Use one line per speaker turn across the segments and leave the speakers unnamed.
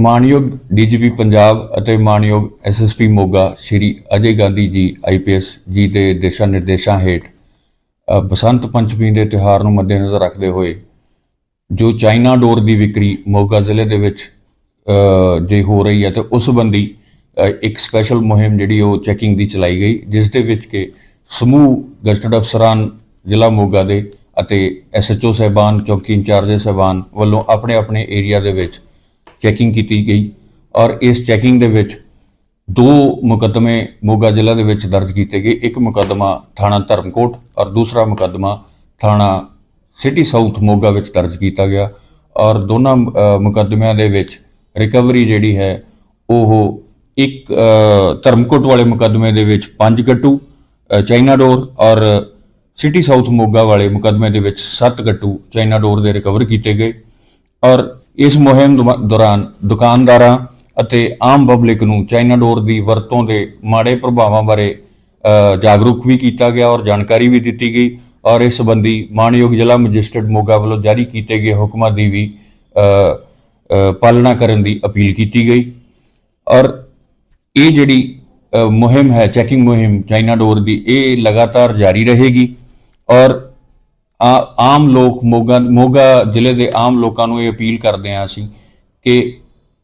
ਮਾਨਯੋਗ ਡੀਜੀਪੀ ਪੰਜਾਬ ਅਤੇ ਮਾਨਯੋਗ ਐਸਐਸਪੀ ਮੋਗਾ ਸ਼੍ਰੀ ਅਜੇ ਗਾਂਧੀ ਜੀ ਆਈਪੀਐਸ ਜੀ ਦੇ ਦਿਸ਼ਾ ਨਿਰਦੇਸ਼ਾਂ ਹੇਠ ਬਸੰਤ ਪੰਚਮੀ ਦੇ ਤਿਉਹਾਰ ਨੂੰ ਮੱਦੇਨਜ਼ਰ ਰੱਖਦੇ ਹੋਏ ਜੋ ਚਾਈਨਾ ਡੋਰ ਦੀ ਵਿਕਰੀ ਮੋਗਾ ਜ਼ਿਲ੍ਹੇ ਦੇ ਵਿੱਚ ਜੇ ਹੋ ਰਹੀ ਹੈ ਤੇ ਉਸ ਸੰਬੰਧੀ ਇੱਕ ਸਪੈਸ਼ਲ ਮੁਹਿੰਮ ਜਿਹੜੀ ਉਹ ਚੈਕਿੰਗ ਦੀ ਚਲਾਈ ਗਈ, ਜਿਸ ਦੇ ਵਿੱਚ ਕਿ ਸਮੂਹ ਗਜ਼ਟਡ ਅਫਸਰਾਂ ਜ਼ਿਲ੍ਹਾ ਮੋਗਾ ਦੇ ਅਤੇ ਐਸਐਚਓ ਸਹਿਬਾਨ, ਚੌਕੀ ਇੰਚਾਰਜ ਸਹਿਬਾਨ ਵੱਲੋਂ ਆਪਣੇ ਆਪਣੇ ਏਰੀਆ ਦੇ ਵਿੱਚ ਚੈਕਿੰਗ ਕੀਤੀ ਗਈ ਔਰ ਇਸ ਚੈਕਿੰਗ ਦੇ ਵਿੱਚ ਦੋ ਮੁਕੱਦਮੇ ਮੋਗਾ ਜ਼ਿਲ੍ਹਾ ਦੇ ਵਿੱਚ ਦਰਜ ਕੀਤੇ ਗਏ। ਇੱਕ ਮੁਕੱਦਮਾ ਥਾਣਾ ਧਰਮਕੋਟ ਔਰ ਦੂਸਰਾ ਮੁਕੱਦਮਾ ਥਾਣਾ ਸਿਟੀ ਸਾਊਥ ਮੋਗਾ ਵਿੱਚ ਦਰਜ ਕੀਤਾ ਗਿਆ ਔਰ ਦੋਨਾਂ ਅ, ਮੁਕੱਦਮਿਆਂ ਦੇ ਵਿੱਚ ਰਿਕਵਰੀ ਜਿਹੜੀ ਹੈ ਉਹ ਇੱਕ ਧਰਮਕੋਟ ਵਾਲੇ ਮੁਕੱਦਮੇ ਦੇ ਵਿੱਚ ਪੰਜ ਗੱਟੂ ਅ, ਚਾਈਨਾ ਡੋਰ ਔਰ ਸਿਟੀ ਸਾਊਥ ਮੋਗਾ ਵਾਲੇ ਮੁਕੱਦਮੇ ਦੇ ਵਿੱਚ ਸੱਤ ਗੱਟੂ ਚਾਈਨਾ ਡੋਰ ਦੇ ਰਿਕਵਰ ਕੀਤੇ ਗਏ ਔਰ ਇਸ ਮੁਹਿੰਮ ਦੁਮਾ- ਦੌਰਾਨ ਦੁਕਾਨਦਾਰਾਂ ਅਤੇ ਆਮ ਪਬਲਿਕ ਨੂੰ ਚਾਈਨਾ ਡੋਰ ਦੀ ਵਰਤੋਂ ਦੇ ਮਾੜੇ ਪ੍ਰਭਾਵਾਂ ਬਾਰੇ ਅ, ਜਾਗਰੂਕ ਵੀ ਕੀਤਾ ਗਿਆ ਔਰ ਜਾਣਕਾਰੀ ਵੀ ਦਿੱਤੀ ਗਈ ਔਰ ਇਸ ਸੰਬੰਧੀ ਮਾਨਯੋਗ ਜ਼ਿਲ੍ਹਾ ਮੈਜਿਸਟਰੇਟ ਮੋਗਾ ਵੱਲੋਂ ਜਾਰੀ ਕੀਤੇ ਗਏ ਹੁਕਮਾਂ ਦੀ ਵੀ ਅ, ਅ, ਪਾਲਣਾ ਕਰਨ ਦੀ ਅਪੀਲ ਕੀਤੀ ਗਈ ਔਰ ਇਹ ਜਿਹੜੀ ਅ, ਮੁਹਿੰਮ ਹੈ ਚੈਕਿੰਗ ਮੁਹਿੰਮ ਚਾਈਨਾ ਡੋਰ ਦੀ ਇਹ ਲਗਾਤਾਰ ਜਾਰੀ ਰਹੇਗੀ ਔਰ ਆਮ ਲੋਕ ਮੋਗਾ ਮੋਗਾ ਜ਼ਿਲ੍ਹੇ ਦੇ ਆਮ ਲੋਕਾਂ ਨੂੰ ਇਹ ਅਪੀਲ ਕਰਦੇ ਹਾਂ ਅਸੀਂ ਕਿ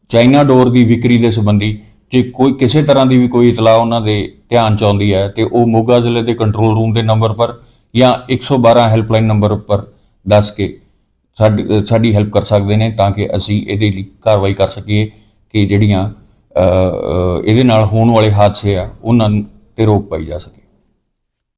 ਚਾਈਨਾ ਡੋਰ ਦੀ ਵਿਕਰੀ ਦੇ ਸੰਬੰਧੀ ਜੇ ਕੋਈ ਕਿਸੇ ਤਰ੍ਹਾਂ ਦੀ ਵੀ ਕੋਈ ਇਤਲਾਹ ਉਹਨਾਂ ਦੇ ਧਿਆਨ ਚ ਆਉਂਦੀ ਹੈ ਤੇ ਉਹ ਮੋਗਾ ਜ਼ਿਲ੍ਹੇ ਦੇ ਕੰਟਰੋਲ ਰੂਮ ਦੇ ਨੰਬਰ ਪਰ ਜਾਂ 112 ਹੈਲਪਲਾਈਨ ਨੰਬਰ ਪਰ ਦੱਸ ਕੇ ਸਾਡੀ ਸਾਡੀ ਹੈਲਪ ਕਰ ਸਕਦੇ ਨੇ ਤਾਂ ਕਿ ਅਸੀਂ ਇਹਦੇ ਲਈ ਕਾਰਵਾਈ ਕਰ ਸਕੀਏ ਕਿ ਜਿਹੜੀਆਂ ਇਹਦੇ ਨਾਲ ਹੋਣ ਵਾਲੇ ਹਾਦਸੇ ਆ, ਉਹਨਾਂ ਤੇ ਰੋਕ ਪਾਈ ਜਾ ਸਕੇ।